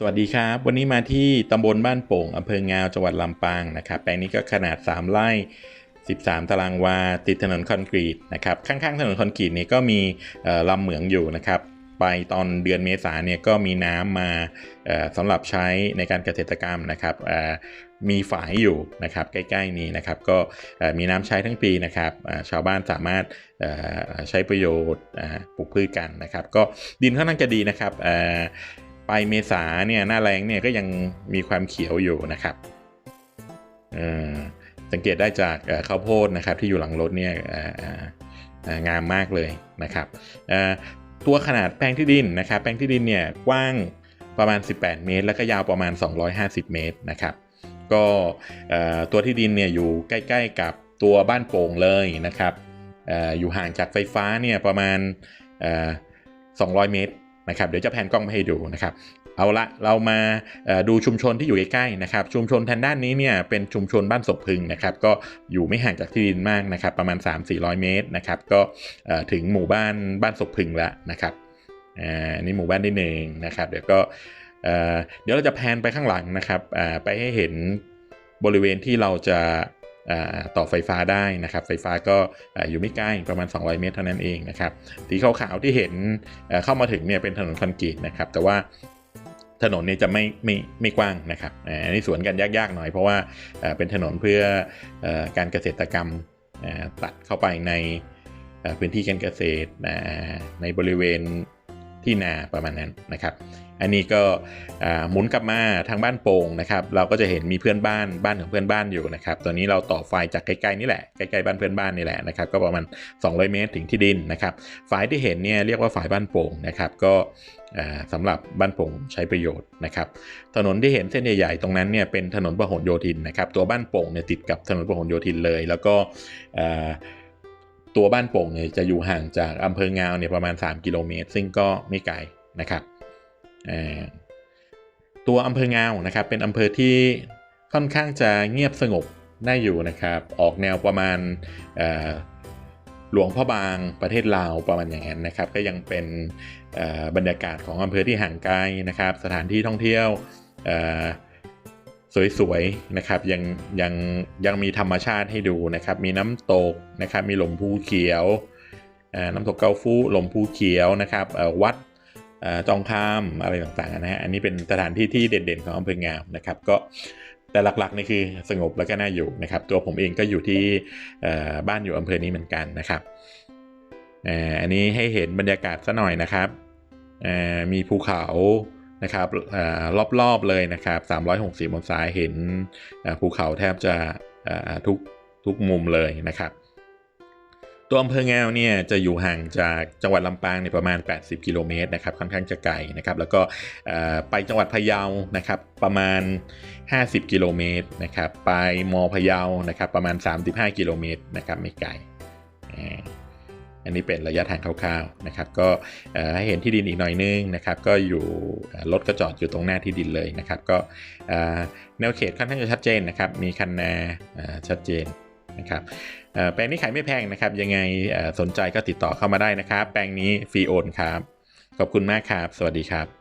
สวัสดีครับ วันนี้มาที่ตำบลบ้านโป่งอำเภองาวจังหวัดลำปางนะครับแปลงนี้ก็ขนาด 3 ไร่ 13 ตารางวา ติดถนนคอนกรีตนะครับข้างๆถนนคอนกรีตนี้ก็มีลำเหมืองอยู่นะครับไปตอนเดือนเมษาเนี่ยก็มีน้ำมาสำหรับใช้ในการเกษตรกรรมนะครับมีฝายอยู่นะครับใกล้ๆนี้นะครับก็มีน้ำใช้ทั้งปีนะครับชาวบ้านสามารถใช้ประโยชน์ปลูกพืชกันนะครับ ก็ดินค่อนข้างจะดีนะครับ ปลายเมษาเนี่ยหน้าแรงเนี่ยก็ยังมีความเขียวอยู่นะครับเอ่อสังเกตได้จากข้าวโพดนะครับที่อยู่หลังรถเนี่ยเออเอองามมากเลยนะครับเอ่อตัวขนาดแปลงที่ดินนะครับแปลงที่ดินเนี่ยกว้างประมาณ 18 เมตร แล้วก็ยาวประมาณ 250 เมตรนะครับก็เอ่อตัวที่ดินเนี่ยอยู่ใกล้ ๆ กับตัวบ้านโป่งเลยนะครับเอออยู่ห่างจากไฟฟ้าเนี่ยประมาณเอ่อ200 เมตร นะครับเดี๋ยวจะแผนกล้องมาให้ดูนะครับเอาละเรามาดูชุมชนที่อยู่ใกล้ๆนะครับชุมชนทางด้านนี้เนี่ยเป็นชุมชนบ้านศพพึงนะครับก็อยู่ไม่ห่างจากที่ดินมากนะครับประมาณ 3-400 เมตรนะครับก็ถึงหมู่บ้านบ้านศพพึงแล้วนะครับอันนี้หมู่บ้านที่หนึ่งนะครับเดี๋ยวก็เดี๋ยวเราจะแพนไปข้างหลังนะครับไปให้เห็นบริเวณที่เราจะ ต่อไฟฟ้าได้นะครับ ไฟฟ้าก็อยู่ไม่ใกล้ประมาณ 200 เมตรเท่านั้นเองนะครับสีขาวๆที่เห็นเข้ามาถึงเนี่ยเป็นถนนคอนกรีตนะครับแต่ว่าถนนเนี่ยจะไม่ไม่ไม่กว้างนะครับอันนี้สวนกันยากๆหน่อยเพราะว่าเป็นถนนเพื่ออการเกษตรกรรมตัดเข้าไปในพื้นที่การเกษตรในบริเวณ ที่นาประมาณนั้นนะครับ อันนี้ก็หมุนกลับมาทางบ้านโป่งนะครับ เราก็จะเห็นมีเพื่อนบ้านบ้านของเพื่อนบ้านอยู่นะครับตัวนี้เราต่อไฟจากใกล้ๆนี่แหละใกล้ๆบ้านเพื่อนบ้านนี่แหละนะครับ ก็ประมาณ 200 เมตรถึงที่ดินนะครับฝายที่เห็นเนี่ยเรียกว่าฝายบ้านโป่งนะครับ ก็อ่าสำหรับบ้านโป่งใช้ประโยชน์นะครับ ถนนที่เห็นเส้นใหญ่ๆตรงนั้นเนี่ยเป็นถนนพหลโยธินนะครับ ตัวบ้านโป่งเนี่ยติดกับถนนพหลโยธินเลย แล้วก็ ตัวบ้านโป่งเนี่ยจะอยู่ห่างจากอำเภองาวเนี่ยประมาณ 3 กิโลเมตร ซึ่งก็ไม่ไกลนะครับตัวอำเภองาวนะครับเป็นอำเภอที่ค่อนข้างจะเงียบสงบได้อยู่นะครับ ออกแนวประมาณหลวงพ่อบางประเทศลาวประมาณอย่างนั้นนะครับ ก็ยังเป็นบรรยากาศของอำเภอที่ห่างไกลนะครับ สถานที่ท่องเที่ยว สวยๆนะครับยังยังยังมีธรรมชาติให้ดูนะครับ มีน้ำตกนะครับ มีหลมภูเขียวน้ำตกเกาฟูหลมภูเขียวนะครับวัดจองคามอะไรต่างๆนะฮะอันนี้เป็นสถานที่ที่เด่นๆของอำเภองาวนะครับ ก็แต่หลักๆนี่คือสงบแล้วก็น่าอยู่นะครับ ตัวผมเองก็อยู่ที่บ้านอยู่อำเภอนี้เหมือนกันนะครับอันนี้ให้เห็นบรรยากาศซะหน่อยนะครับมีภูเขา นะครับเอ่อรอบๆเลยนะครับ 360 องศาเห็นเอ่อภูเขาแทบจะทุกทุกมุมเลยนะครับ ตัวอำเภอแงวเนี่ยจะอยู่ห่างจากจังหวัดลำปางเนี่ยประมาณ 80 กิโลเมตรนะครับค่อนข้างจะไกลนะครับ แล้วก็ไปจังหวัดพะเยานะครับประมาณ 50 กิโลเมตรนะครับ ไปมอพะเยานะครับประมาณ 35 กิโลเมตรนะครับไม่ไกล อันนี้เป็นระยะทางคร่าวๆนะครับก็ให้เห็นที่ดินอีกหน่อยนึงนะครับก็อยู่รถก็จอดอยู่ตรงหน้าที่ดินเลยนะครับก็แนวเขตค่อนข้างจะชัดเจนนะครับมีคันนาชัดเจนนะครับแปลงนี้ขายไม่แพงนะครับ ยังไงสนใจก็ติดต่อเข้ามาได้นะครับ แปลงนี้ฟรีโอนครับ ขอบคุณมากครับ สวัสดีครับ